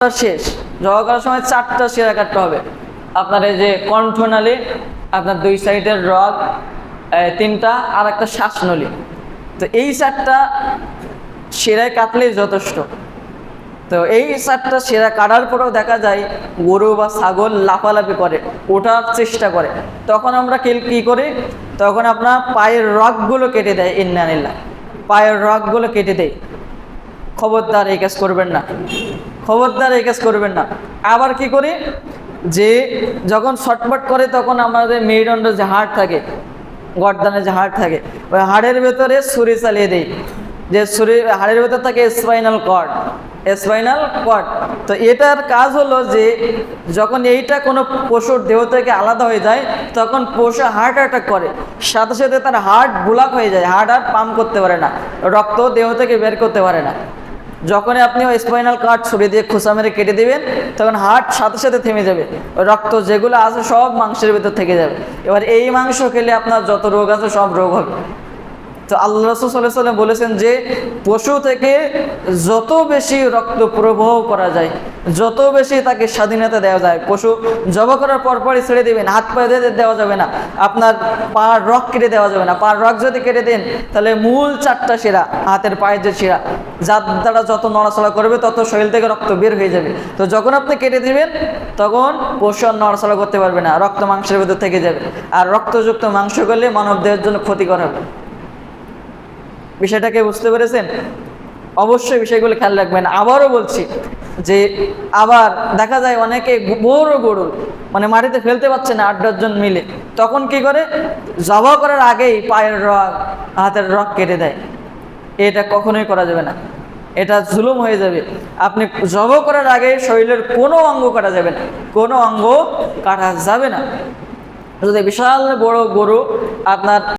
শেষ। জবা করার সময় চারটা শিরা কাটতে হবে। আপনার এই যে কণ্ঠনালী, আপনার দুই সাইডের রগ তিনটা, আর একটা শ্বাসনলী। তো এই চারটা শিরায় কাটলেই যথেষ্ট। তো এই চারটা সেরা কাটার পরেও দেখা যায়, গরু বা ছাগল লাফালাফি করে, ওঠার চেষ্টা করে। তখন আমরা কি, কী করি? তখন আপনার পায়ের রগগুলো কেটে দেয় ইন্নানিল্লা পায়ের রগগুলো কেটে দেয়। খবরদার এই কাজ করবেন না। খবরদার এই কাজ করবেন না। আবার কি করি? যে যখন ছটপট করে তখন আমাদের মেরুদণ্ড যে হাড় থাকে গর্দানে যে হাড় থাকে, ওই হাড়ের ভেতরে ছুরি চালিয়ে দেই। যে ছুরি, হাড়ের ভেতর থাকে স্পাইনাল কর্ড স্পাইনাল কর্ড তো এটার কাজ হলো যে যখন এইটা কোনো পশুর দেহ থেকে আলাদা হয়ে যায়, তখন পশু হার্ট অ্যাটাক করে। সাথে সাথে তার হার্ট ব্লক হয়ে যায় হার্ট আর পাম্প করতে পারে না। রক্ত দেহ থেকে বের করতে পারে না। যখনই আপনি ওই স্পাইনাল কার্ড ছুরি দিয়ে খোসা মেরে কেটে দেবেন, তখন হার্ট সাথে সাথে থেমে যাবে। রক্ত যেগুলো আছে সব মাংসের ভিতর থেকে যাবে। এবার এই মাংস খেলে আপনার যত রোগ আছে সব রোগ হবে। তো আল্লাহ রসুল সাল্লাহ সাল্লাম বলেছেন যে, পশু থেকে যত বেশি রক্ত প্রবাহ করা যায় যত বেশি তাকে স্বাধীনতা দেওয়া যায়, পশু জবা করার পরপরই ছেড়ে দেবেন, হাত পায়ে দিয়ে দেওয়া যাবে না, আপনার পার রক কেটে দেওয়া যাবে না, পার রক যদি কেটে দেন, তাহলে মূল চারটা শিরা, হাতের পায়ের যে শিরা, যার দ্বারা যত নড়াচড়া করবে, তত শরীর থেকে রক্ত বের হয়ে যাবে। তো যখন আপনি কেটে দিবেন, তখন পশু আর নড়াচড়া করতে পারবে না, রক্ত মাংসের ভেতর থেকে যাবে। আর রক্তযুক্ত মাংস করলে মানব দেহের জন্য ক্ষতিকর হবে। বিষয়টাকে বুঝতে পেরেছেন? অবশ্যই বিষয়গুলো খেয়াল রাখবেন। আবারও বলছি যে আবার দেখা যায় অনেকে বড় গরু মানে মাটিতে ফেলতে পারছে না আট দশজন মিলে। তখন কি করে? জবা করার আগেই পায়ের রগ, হাতের রগ কেটে দেয়। এটা কখনোই করা যাবে না। এটা জুলুম হয়ে যাবে। আপনি জব করার আগে শরীরের কোনো অঙ্গ কাটা যাবে না। কোনো অঙ্গ কাটা যাবে না। যদি বিশাল বড় গরু আপনার